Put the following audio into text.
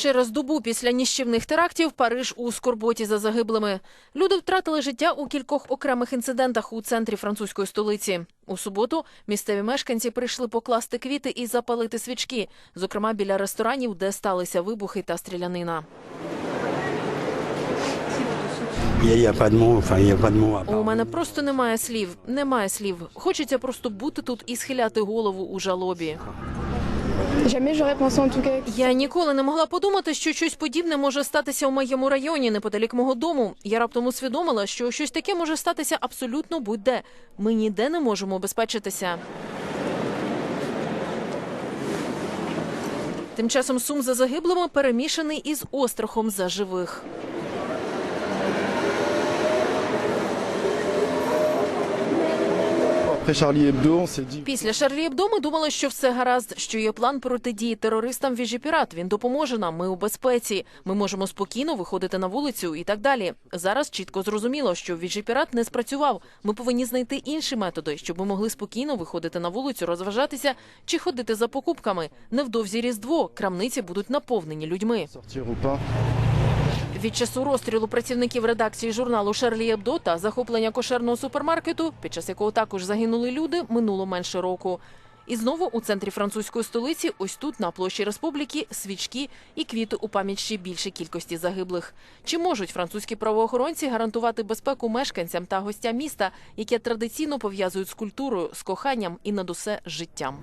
Через добу після ніщівних терактів Париж у скорботі за загиблими. Люди втратили життя у кількох окремих інцидентах у центрі французької столиці. У суботу місцеві мешканці прийшли покласти квіти і запалити свічки, зокрема біля ресторанів, де сталися вибухи та стрілянина. У мене просто немає слів. Немає слів. Хочеться просто бути тут і схиляти голову у жалобі. Я ніколи не могла подумати, що щось подібне може статися у моєму районі, неподалік мого дому. Я раптом усвідомила, що щось таке може статися абсолютно будь-де. Ми ніде не можемо обезпечитися. Тим часом сум за загиблими перемішаний із острахом за живих. Після Шарлі Ебдо ми думали, що все гаразд, що є план протидії терористам Віжіпірат. Він допоможе нам. Ми у безпеці. Ми можемо спокійно виходити на вулицю і так далі. Зараз чітко зрозуміло, що Віжіпірат не спрацював. Ми повинні знайти інші методи, щоб ми могли спокійно виходити на вулицю, розважатися чи ходити за покупками. Невдовзі різдво крамниці будуть наповнені людьми. Від часу розстрілу працівників редакції журналу Шарлі Ебдо та захоплення кошерного супермаркету, під час якого також загинули люди, минуло менше року. І знову у центрі французької столиці, ось тут, на площі Республіки, свічки і квіти у пам'ять ще більшій кількості загиблих. Чи можуть французькі правоохоронці гарантувати безпеку мешканцям та гостям міста, яке традиційно пов'язують з культурою, з коханням і над усе життям?